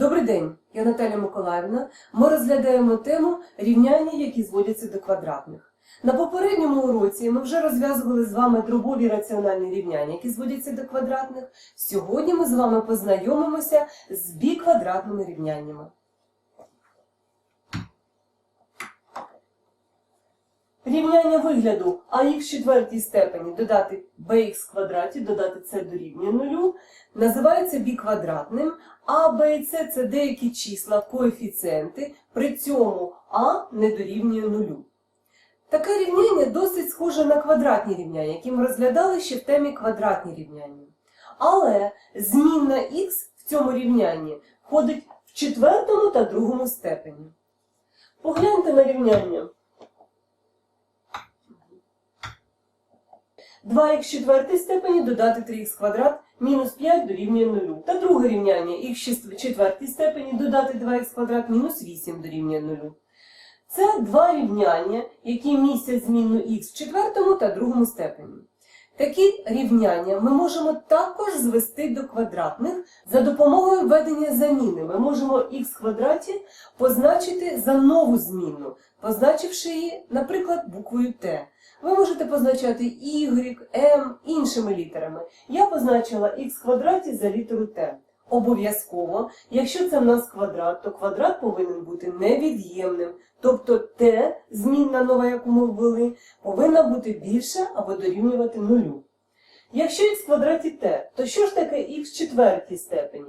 Добрий день, я Наталя Миколаївна. Ми розглядаємо тему рівняння, які зводяться до квадратних. На попередньому уроці ми вже розв'язували з вами дробові раціональні рівняння, які зводяться до квадратних. Сьогодні ми з вами познайомимося з біквадратними рівняннями. Рівняння вигляду ах в четвертій степені додати bx квадраті, додати це дорівнює нулю, називається біквадратним, а, Б і С – це деякі числа, коефіцієнти, при цьому А не дорівнює нулю. Таке рівняння досить схоже на квадратні рівняння, які ми розглядали ще в темі квадратні рівняння. Але змінна х в цьому рівнянні входить в четвертому та другому степені. Погляньте на рівняння. 2х в четвертій степені додати 3х квадрат мінус 5 дорівнює 0. Та друге рівняння х в четвертій степені додати 2х квадрат мінус 8 дорівнює 0. Це два рівняння, які містять змінну х в четвертому та другому степені. Такі рівняння ми можемо також звести до квадратних за допомогою введення заміни. Ми можемо х квадраті позначити за нову змінну, позначивши її, наприклад, буквою t. Ви можете позначати y, m іншими літерами. Я позначила х квадраті за літеру t. Обов'язково, якщо це в нас квадрат, то квадрат повинен бути невід'ємним. Тобто t, змінна нова, яку ми ввели, повинна бути більше або дорівнювати нулю. Якщо х в квадраті t, то що ж таке х в четвертій степені?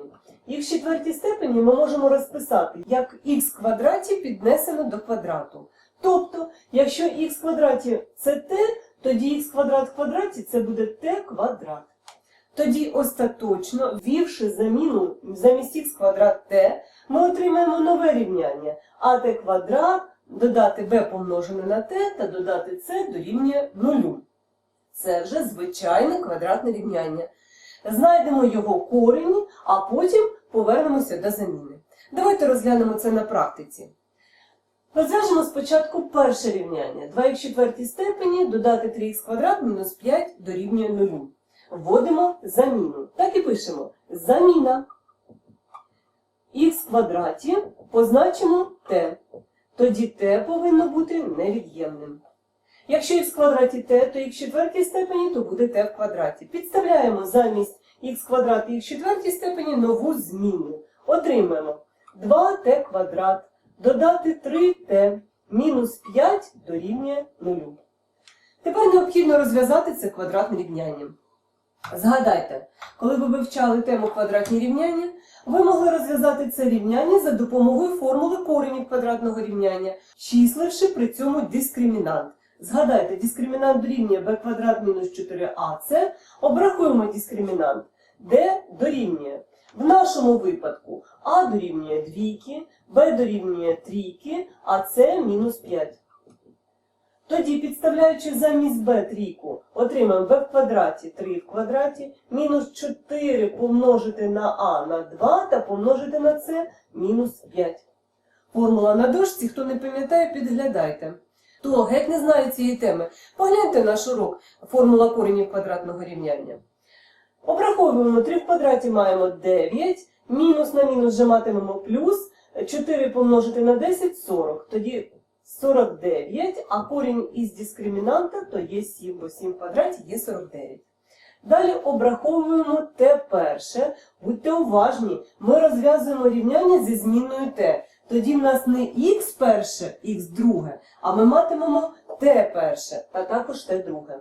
Х в четвертій степені ми можемо розписати, як х квадраті піднесено до квадрату. Тобто, якщо х квадраті це t, тоді х квадрат в квадраті це буде t квадрат. Тоді остаточно, ввівши заміну замість х квадрат t, ми отримаємо нове рівняння ат квадрат додати b помножене на t та додати c дорівнює 0. Це вже звичайне квадратне рівняння. Знайдемо його корені, а потім повернемося до заміни. Давайте розглянемо це на практиці. Розв'яжемо спочатку перше рівняння. 2х в четвертій степені додати 3х квадрат мінус 5 дорівнює 0. Вводимо заміну. Так і пишемо. Заміна х квадраті позначимо t. Тоді t повинно бути невід'ємним. Якщо х в квадраті t, то х в четвертій степені, то буде t в квадраті. Підставляємо замість х квадрат і х в четвертій степені нову зміну. Отримаємо 2t квадрат додати 3t мінус 5 дорівнює 0. Тепер необхідно розв'язати це квадратне рівняння. Згадайте, коли ви вивчали тему квадратні рівняння, ви могли розв'язати це рівняння за допомогою формули коренів квадратного рівняння, числивши при цьому дискримінант. Згадайте, дискримінант дорівнює b квадрат мінус 4ac, обрахуємо дискримінант, d дорівнює. В нашому випадку а дорівнює двійки, b дорівнює трійки, а c мінус 5. Тоді, підставляючи замість b трійку, отримаємо b в квадраті 3 в квадраті, мінус 4 помножити на а на 2 та помножити на c мінус 5. Формула на дошці, хто не пам'ятає, підглядайте. Хто геть не знає цієї теми, погляньте наш урок формула коренів квадратного рівняння. Обраховуємо 3 в квадраті маємо 9, мінус на мінус вже матимемо плюс, 4 помножити на 10 – 40. Тоді 49, а корінь із дискримінанта то є 7, бо 7 в квадраті є 49. Далі обраховуємо t перше. Будьте уважні, ми розв'язуємо рівняння зі змінною t. Тоді в нас не х перше, х друге, а ми матимемо t перше, та також t друге.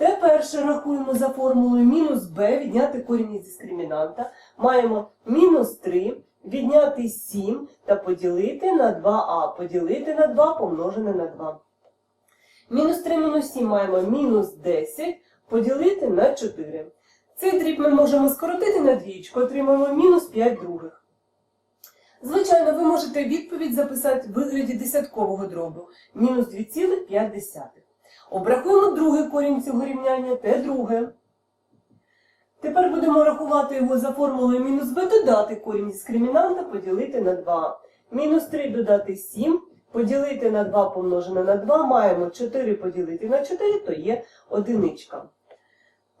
T перше рахуємо за формулою мінус b, відняти корінь із дискримінанта. Маємо мінус 3, відняти 7 та поділити на 2а. Поділити на 2 помножене на 2. Мінус 3 мінус 7 маємо мінус 10, поділити на 4. Цей дріб ми можемо скоротити на двічку, отримаємо мінус 5 других. Звичайно, ви можете відповідь записати в вигляді десяткового дробу мінус 2,5. Обрахуємо другий корінь цього рівняння, те друге. Тепер будемо рахувати його за формулою мінус b, додати корінь дискримінанта, поділити на 2. Мінус 3 додати 7, поділити на 2 помножене на 2, маємо 4 поділити на 4, то є одиничка.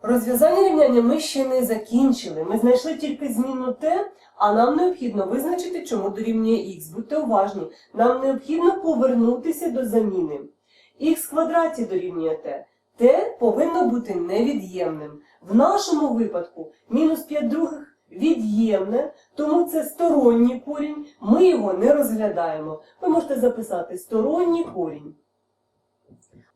Розв'язання рівняння ми ще не закінчили. Ми знайшли тільки змінну t, а нам необхідно визначити, чому дорівнює х. Будьте уважні, нам необхідно повернутися до заміни. Х квадраті дорівнює t. t повинно бути невід'ємним. В нашому випадку мінус 5 других від'ємне, тому це сторонній корінь, ми його не розглядаємо. Ви можете записати сторонній корінь.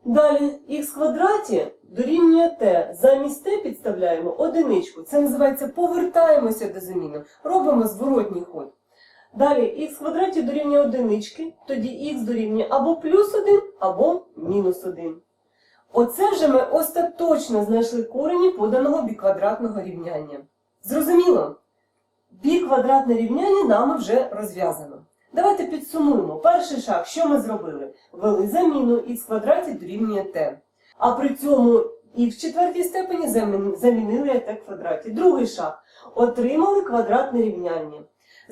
Далі х квадраті дорівнює t. Замість t підставляємо одиничку. Це називається повертаємося до заміни. Робимо зворотній ход. Далі х квадраті дорівнює одинички, тоді х дорівнює або плюс 1, або мінус 1. Оце вже ми остаточно знайшли корені поданого біквадратного рівняння. Зрозуміло? Біквадратне рівняння нами вже розв'язано. Давайте підсумуємо. Перший шаг, що ми зробили? Ввели заміну х квадраті дорівнює t. А при цьому і в четвертій степені замінили t в квадраті. Другий шаг. Отримали квадратне рівняння.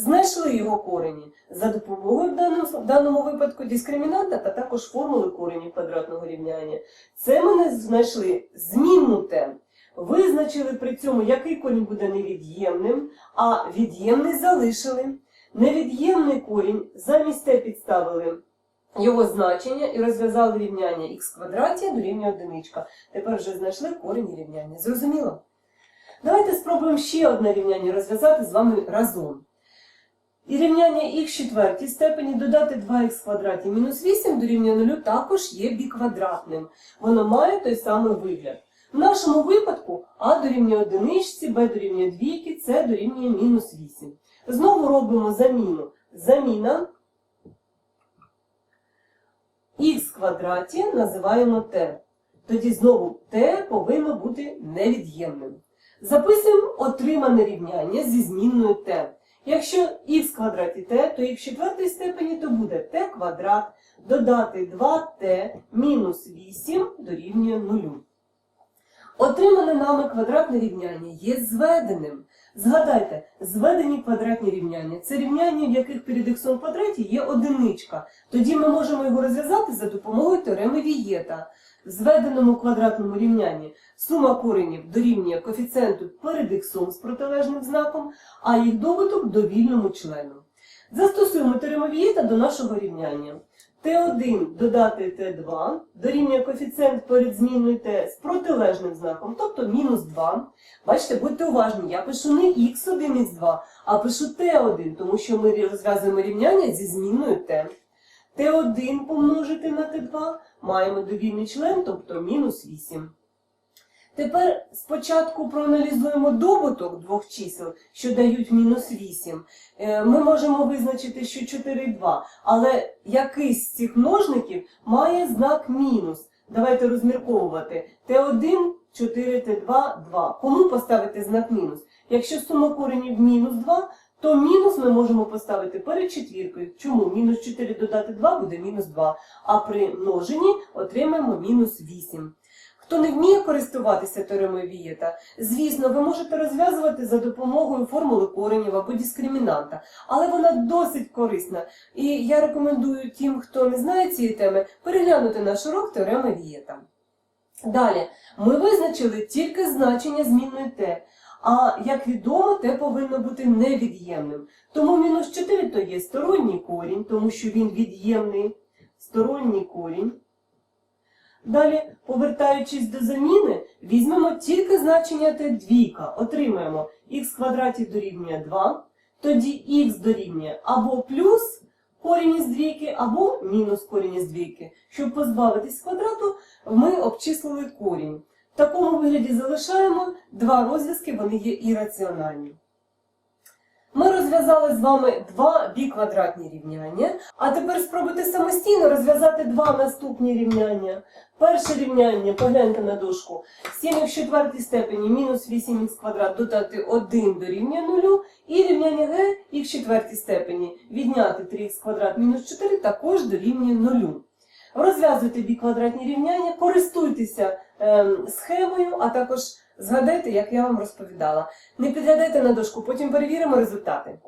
Знайшли його корені за допомогою в даному, в даному випадку дискримінанта та також формули коренів квадратного рівняння. Це ми знайшли змінну t. Визначили при цьому, який корінь буде невід'ємним, а від'ємний залишили. Невід'ємний корінь замість t підставили його значення і розв'язали рівняння х квадраті дорівнює одиничка. Тепер вже знайшли корінь рівняння. Зрозуміло? Давайте спробуємо ще одне рівняння розв'язати з вами разом. І рівняння х четвертій степені додати 2х квадраті мінус 8 дорівнює 0 також є біквадратним. Воно має той самий вигляд. В нашому випадку а дорівнює одиничці, б дорівнює двійки, с дорівнює мінус 8. Знову робимо заміну. Заміна х квадраті називаємо t. Тоді знову t повинно бути невід'ємним. Записуємо отримане рівняння зі змінною t. Якщо х квадраті t, то і в четвертій степені то буде t квадрат додати 2t мінус 8 дорівнює 0. Отримане нами квадратне рівняння є зведеним. Згадайте, зведені квадратні рівняння це рівняння, в яких перед х в квадраті є одиничка. Тоді ми можемо його розв'язати за допомогою теореми Вієта. В зведеному квадратному рівнянні сума коренів дорівнює коефіцієнту перед х з протилежним знаком, а їх добуток довільному члену. Застосуємо теорему Вієта до нашого рівняння. Т1 додати Т2 дорівнює коефіцієнт перед зміною Т з протилежним знаком, тобто мінус 2. Бачите, будьте уважні, я пишу не х1, із 2, а пишу Т1, тому що ми розв'язуємо рівняння зі зміною Т. Т1 помножити на Т2 маємо довільний член, тобто мінус 8. Тепер спочатку проаналізуємо добуток двох чисел, що дають мінус 8. Е, Ми можемо визначити, що 4 і 2, але якийсь з цих множників має знак мінус. Давайте розмірковувати. Т1, 4, Т2, 2. Кому поставити знак мінус? Якщо сума коренів мінус 2, то мінус ми можемо поставити перед четвіркою. Чому? Мінус 4 додати 2 буде мінус 2, а при множенні отримаємо мінус 8. Хто не вміє користуватися теоремою Вієта, звісно, ви можете розв'язувати за допомогою формули коренів або дискримінанта, але вона досить корисна. І я рекомендую тим, хто не знає цієї теми, переглянути наш урок теореми Вієта. Далі, ми визначили тільки значення змінної t, а як відомо, t повинно бути невід'ємним. Тому мінус 4 то є сторонній корінь, тому що він від'ємний. Сторонній корінь. Далі, повертаючись до заміни, візьмемо тільки значення t двійка. Отримаємо х квадраті дорівнює 2, тоді х дорівнює або плюс корінь із двійки, або мінус корінь із двійки. Щоб позбавитись квадрату, ми обчислили корінь. В такому вигляді залишаємо два розв'язки, вони є ірраціональні. Ми розв'язали з вами два біквадратні рівняння, а тепер спробуйте самостійно розв'язати два наступні рівняння. Перше рівняння, погляньте на дошку, 7х в четвертій степені мінус 8х квадрат додати 1 дорівнює 0, і рівняння г х в четвертій степені відняти 3х квадрат мінус 4 також дорівнює 0. Розв'язуйте біквадратні рівняння, користуйтеся ем, схемою, а також згадайте, як я вам розповідала. Не підглядайте на дошку, потім перевіримо результати.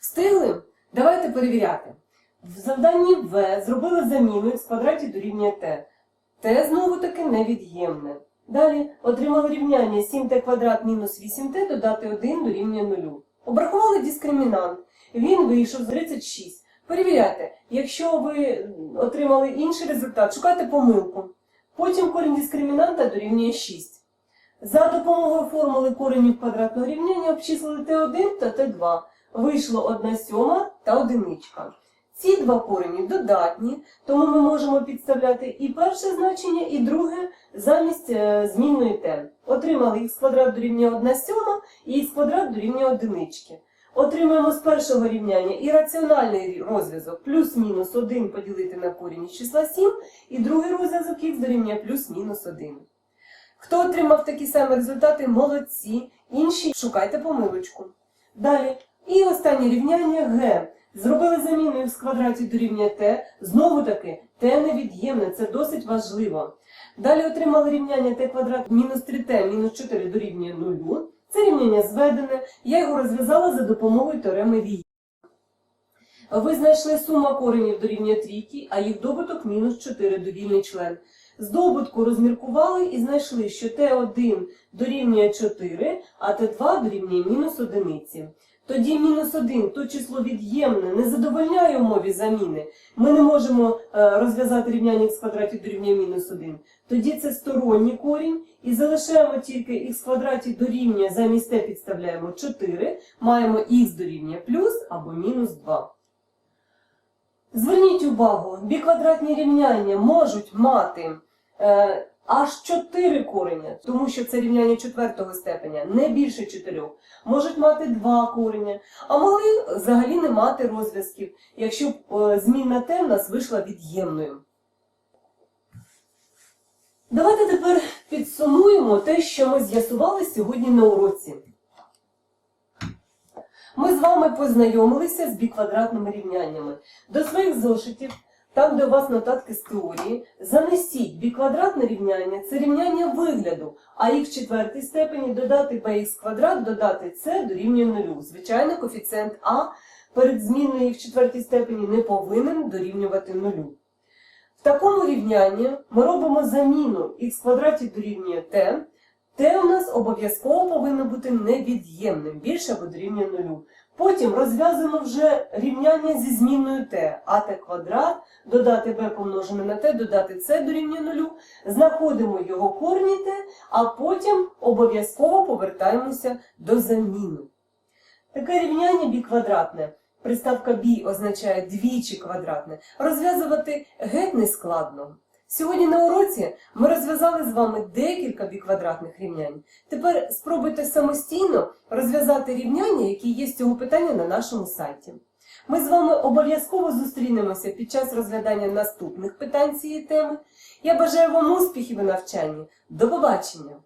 Встигли? Давайте перевіряти. В завданні В зробили заміну х в квадраті дорівнює t. t знову таки невід'ємне. Далі отримали рівняння 7t квадрат мінус 8t додати 1 дорівнює 0. Обрахували дискримінант. Він вийшов з 36. Перевіряйте, якщо ви отримали інший результат, шукайте помилку. Потім корінь дискримінанта дорівнює 6. За допомогою формули коренів квадратного рівняння обчислили t1 та t2. Вийшло 1 сьома та одиничка. Ці два корені додатні, тому ми можемо підставляти і перше значення, і друге замість е, змінної t. Отримали х квадрат дорівнює 1 сьома і х квадрат дорівнює одинички. Отримаємо з першого рівняння і раціональний розв'язок плюс-мінус 1 поділити на корінь із числа 7, і другий розв'язок х дорівнює плюс-мінус 1. Хто отримав такі самі результати, молодці. Інші шукайте помилочку. Далі. І останнє рівняння г. Зробили заміну х в квадраті дорівнює t. Знову таки, t невід'ємне, це досить важливо. Далі отримали рівняння t квадрат мінус 3t мінус 4 дорівнює 0. Це рівняння зведене. Я його розв'язала за допомогою теореми Вії. Ви знайшли сума коренів дорівнює трійки, а їх добуток мінус 4 довільний член. З добутку розміркували і знайшли, що Т1 дорівнює 4, а Т2 дорівнює мінус 1. Тоді мінус 1, то число від'ємне, не задовольняє умові заміни. Ми не можемо е, розв'язати рівняння х квадраті дорівнює мінус 1. Тоді це сторонній корінь і залишаємо тільки х квадраті дорівнює, замість t підставляємо 4, маємо х дорівнює плюс або мінус 2. Зверніть увагу, біквадратні рівняння можуть мати е, аж 4 кореня, тому що це рівняння четвертого степеня, не більше 4. Можуть мати 2 кореня, а могли взагалі не мати розв'язків, якщо б е, змінна t в нас вийшла від'ємною. Давайте тепер підсумуємо те, що ми з'ясували сьогодні на уроці. Ми з вами познайомилися з біквадратними рівняннями. До своїх зошитів, там, де у вас нотатки з теорії, занесіть біквадратне рівняння це рівняння вигляду, а їх в четвертій степені додати bx квадрат, додати c дорівнює нулю. Звичайно, коефіцієнт а перед зміною в четвертій степені не повинен дорівнювати нулю. В такому рівнянні ми робимо заміну х квадраті дорівнює t, t у нас обов'язково повинно бути невід'ємним, більше або дорівнює нулю. Потім розв'язуємо вже рівняння зі змінною t, а t квадрат, додати b помножене на t, додати c дорівнює нулю, знаходимо його корні t, а потім обов'язково повертаємося до заміни. Таке рівняння біквадратне. Приставка бі означає двічі квадратне. Розв'язувати геть не складно. Сьогодні на уроці ми розв'язали з вами декілька біквадратних рівнянь. Тепер спробуйте самостійно розв'язати рівняння, які є з цього питання на нашому сайті. Ми з вами обов'язково зустрінемося під час розглядання наступних питань цієї теми. Я бажаю вам успіхів у навчанні. До побачення!